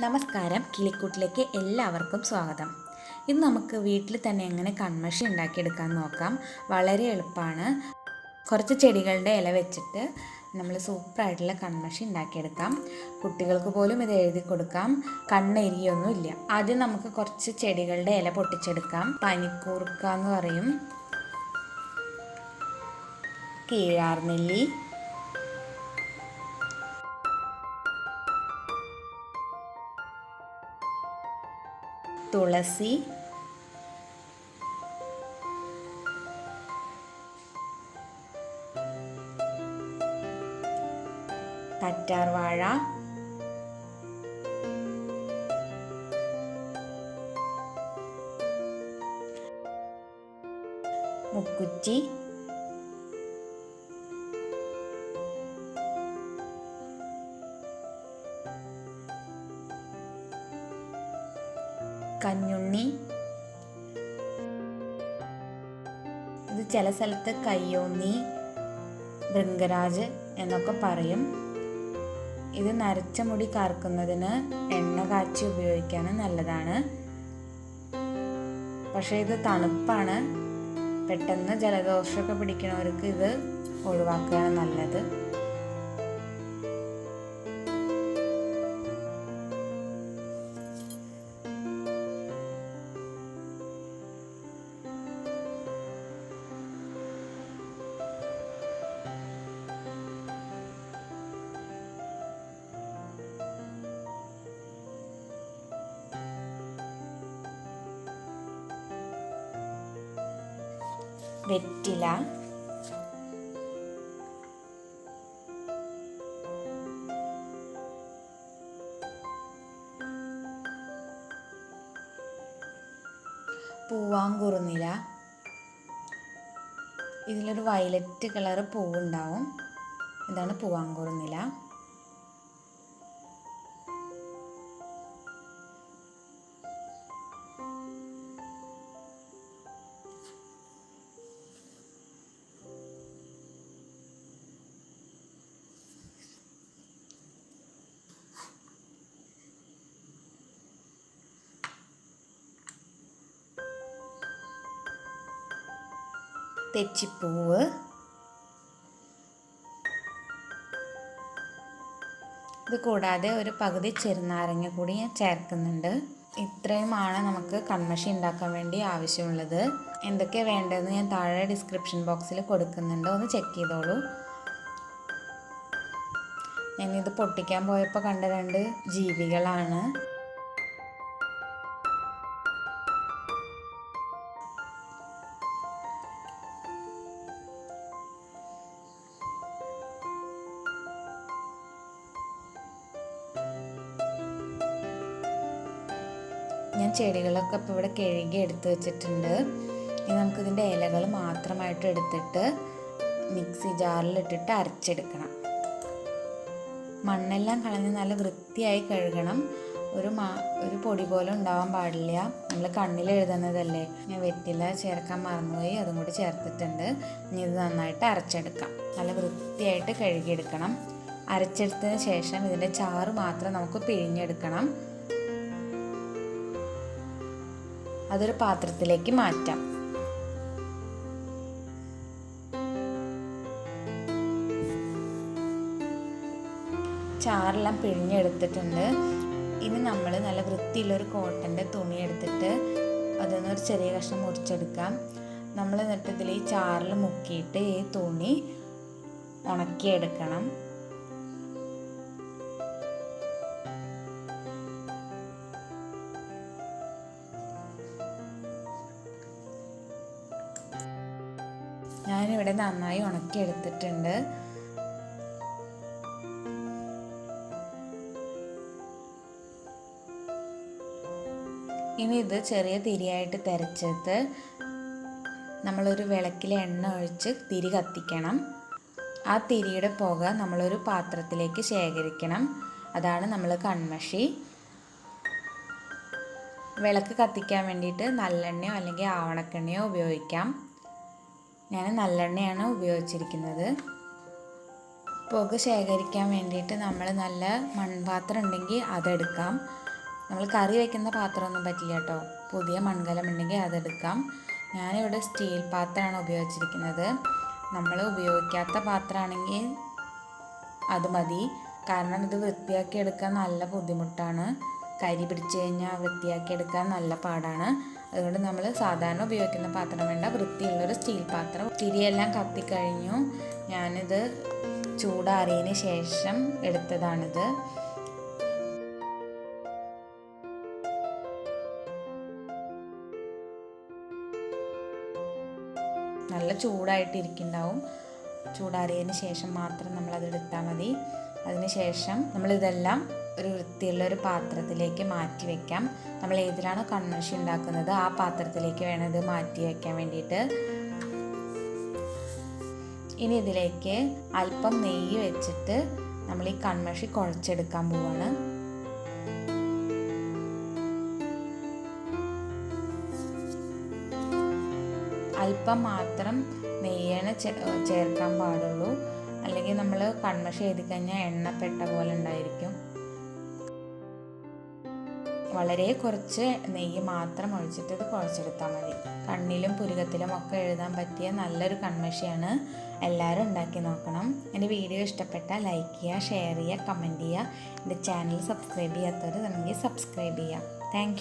നമസ്കാരം. കിളിക്കൂട്ടിലേക്ക് എല്ലാവർക്കും സ്വാഗതം. ഇന്ന് നമുക്ക് വീട്ടിൽ തന്നെ എങ്ങനെ കൺമഷി ഉണ്ടാക്കിയെടുക്കാൻ നോക്കാം. വളരെ എളുപ്പമാണ്. കുറച്ച് ചെടികളുടെ ഇല വെച്ചിട്ട് നമ്മൾ സൂപ്പറായിട്ടുള്ള കൺമഷി ഉണ്ടാക്കിയെടുക്കാം. കുട്ടികൾക്ക് പോലും ഇത് എഴുതി കൊടുക്കാം. കണ്ണെരിയൊന്നും ഇല്ല. ആദ്യം നമുക്ക് കുറച്ച് ചെടികളുടെ ഇല പൊട്ടിച്ചെടുക്കാം. പനിക്കൂർക്ക എന്ന് പറയും. കീഴാർനെല്ലി. തുളസി കറ്റാർവാഴ മുക്കുറ്റി കഞ്ഞുണ്ണി. ഇത് ചില സ്ഥലത്ത് കയ്യോന്നി ഭൃംഗരാജ് എന്നൊക്കെ പറയും. ഇത് നരച്ച മുടി കറക്കുന്നതിന് എണ്ണ കാച്ചി ഉപയോഗിക്കാൻ നല്ലതാണ്. പക്ഷേ ഇത് തണുപ്പാണ്. പെട്ടെന്ന് ജലദോഷമൊക്കെ പിടിക്കുന്നവർക്ക് ഇത് ഒഴിവാക്കുകയാണ് നല്ലത്. വെറ്റില. പൂവാങ്കുറുനില. ഇതിലൊരു വയലറ്റ് കളർ പൂവുണ്ടാവും. ഇതാണ് പൂവാങ്കുറുനില. തെച്ചിപ്പൂവ്. ഇത് കൂടാതെ ഒരു പകുതി ചെറുനാരങ്ങ കൂടി ഞാൻ ചേർക്കുന്നുണ്ട്. ഇത്രയുമാണ് നമുക്ക് കൺമഷി ഉണ്ടാക്കാൻ വേണ്ടി ആവശ്യമുള്ളത്. എന്തൊക്കെ വേണ്ടതെന്ന് ഞാൻ താഴെ ഡിസ്ക്രിപ്ഷൻ ബോക്സിൽ കൊടുക്കുന്നുണ്ട്. ഒന്ന് ചെക്ക് ചെയ്തോളൂ. ഞാനിത് പൊട്ടിക്കാൻ പോയപ്പോൾ കണ്ട രണ്ട് ജീവികളാണ്. ഞാൻ ചെടികളൊക്കെ ഇപ്പോൾ ഇവിടെ കഴുകി എടുത്ത് വെച്ചിട്ടുണ്ട്. ഇനി നമുക്കിതിന്റെ ഇലകൾ മാത്രമായിട്ട് എടുത്തിട്ട് മിക്സി ജാറിൽ ഇട്ടിട്ട് അരച്ചെടുക്കണം. മണ്ണെല്ലാം കളഞ്ഞ് നല്ല വൃത്തിയായി കഴുകണം. ഒരു മാ ഒരു പൊടി പോലെ ഉണ്ടാവാൻ പാടില്ല. നമ്മൾ കണ്ണിൽ എഴുതുന്നതല്ലേ? ഞാൻ വെറ്റില ചേർക്കാൻ മറന്നുപോയി അതും കൂടി ചേർത്തിട്ടുണ്ട്. ഇനി ഇത് നന്നായിട്ട് അരച്ചെടുക്കാം. നല്ല വൃത്തിയായിട്ട് കഴുകിയെടുക്കണം. അരച്ചെടുത്തതിന് ശേഷം ഇതിന്റെ ചാറ് മാത്രം നമുക്ക് പിഴിഞ്ഞെടുക്കണം. അതൊരു പാത്രത്തിലേക്ക് മാറ്റാം. ചാറെല്ലാം പിഴിഞ്ഞെടുത്തിട്ടുണ്ട്. ഇനി നമ്മൾ നല്ല വൃത്തിയുള്ളൊരു കോട്ടന്റെ തുണി എടുത്തിട്ട് അതൊന്നൊരു ചെറിയ കഷ്ണം മുറിച്ചെടുക്കാം. നമ്മൾ എന്നിട്ട് ഇതിൽ ഈ ചാറിൽ മുക്കിയിട്ട് ഈ തുണി ഉണക്കിയെടുക്കണം. ഞാനിവിടെ നന്നായി ഉണക്കിയെടുത്തിട്ടുണ്ട്. ഇനി ഇത് ചെറിയ തിരിയായിട്ട് തിരച്ചെടുത്ത് നമ്മളൊരു വിളക്കിലെ എണ്ണ ഒഴിച്ച് തിരി കത്തിക്കണം. ആ തിരിയുടെ പുക നമ്മളൊരു പാത്രത്തിലേക്ക് ശേഖരിക്കണം. അതാണ് നമ്മൾ കൺമഷി. വിളക്ക് കത്തിക്കാൻ വേണ്ടിയിട്ട് നല്ലെണ്ണയോ അല്ലെങ്കിൽ ആവണക്കെണ്ണയോ ഉപയോഗിക്കാം. ഞാൻ നല്ലെണ്ണയാണ് ഉപയോഗിച്ചിരിക്കുന്നത്. പുക ശേഖരിക്കാൻ വേണ്ടിയിട്ട് നമ്മൾ നല്ല മൺപാത്രം ഉണ്ടെങ്കിൽ അതെടുക്കാം. നമ്മൾ കറി വയ്ക്കുന്ന പാത്രമൊന്നും പറ്റില്ല കേട്ടോ. പുതിയ മൺകലം ഉണ്ടെങ്കിൽ അതെടുക്കാം. ഞാനിവിടെ സ്റ്റീൽ പാത്രമാണ് ഉപയോഗിച്ചിരിക്കുന്നത്. നമ്മൾ ഉപയോഗിക്കാത്ത പാത്രമാണെങ്കിൽ അത് മതി. കാരണം ഇത് വൃത്തിയാക്കി എടുക്കാൻ നല്ല ബുദ്ധിമുട്ടാണ്. കരി പിടിച്ചു കഴിഞ്ഞാൽ വൃത്തിയാക്കി എടുക്കാൻ നല്ല പാടാണ്. അതുകൊണ്ട് നമ്മൾ സാധാരണ ഉപയോഗിക്കുന്ന പാത്രം വേണ്ട വൃത്തിയുള്ളൊരു സ്റ്റീൽ പാത്രം. തിരിയെല്ലാം കത്തിക്കഴിഞ്ഞു. ഞാനിത് ചൂടാറിയതിന് ശേഷം എടുത്തതാണിത്. നല്ല ചൂടായിട്ടിരിക്കുന്നുണ്ടാവും. ചൂടാറിയതിന് ശേഷം മാത്രം നമ്മളത് എടുത്താൽ മതി. അതിന് ശേഷം നമ്മളിതെല്ലാം ഒരു വൃത്തിയുള്ള ഒരു പാത്രത്തിലേക്ക് മാറ്റി വെക്കാം. നമ്മൾ ഏതിലാണോ കൺമഷി ഉണ്ടാക്കുന്നത് ആ പാത്രത്തിലേക്ക് വേണം ഇത് മാറ്റി വെക്കാൻ വേണ്ടിയിട്ട്. ഇനി ഇതിലേക്ക് അല്പം നെയ്യ് വെച്ചിട്ട് നമ്മൾ ഈ കൺമഷി കുഴച്ചെടുക്കാൻ പോവാണ്. അല്പം മാത്രം നെയ്യാണ് ചേർക്കാൻ പാടുള്ളൂ. അല്ലെങ്കിൽ നമ്മൾ കൺമഷി എഴുതി കഴിഞ്ഞാൽ എണ്ണപ്പെട്ട പോലെ ഉണ്ടായിരിക്കും. വളരെ കുറച്ച് നെയ്യ് മാത്രം ഒഴിച്ചിട്ട് ഇത് കുഴച്ചെടുത്താൽ മതി. കണ്ണിലും പുരുകത്തിലും ഒക്കെ എഴുതാൻ പറ്റിയ നല്ലൊരു കൺമഷിയാണ് എല്ലാവരും ഉണ്ടാക്കി നോക്കണം. എന്റെ വീഡിയോ ഇഷ്ടപ്പെട്ടാൽ ലൈക്ക് ചെയ്യുക ഷെയർ ചെയ്യുക കമന്റ് ചെയ്യുക. എന്റെ ചാനൽ സബ്സ്ക്രൈബ് ചെയ്യാത്തവർ നമുക്ക് സബ്സ്ക്രൈബ് ചെയ്യുക. താങ്ക്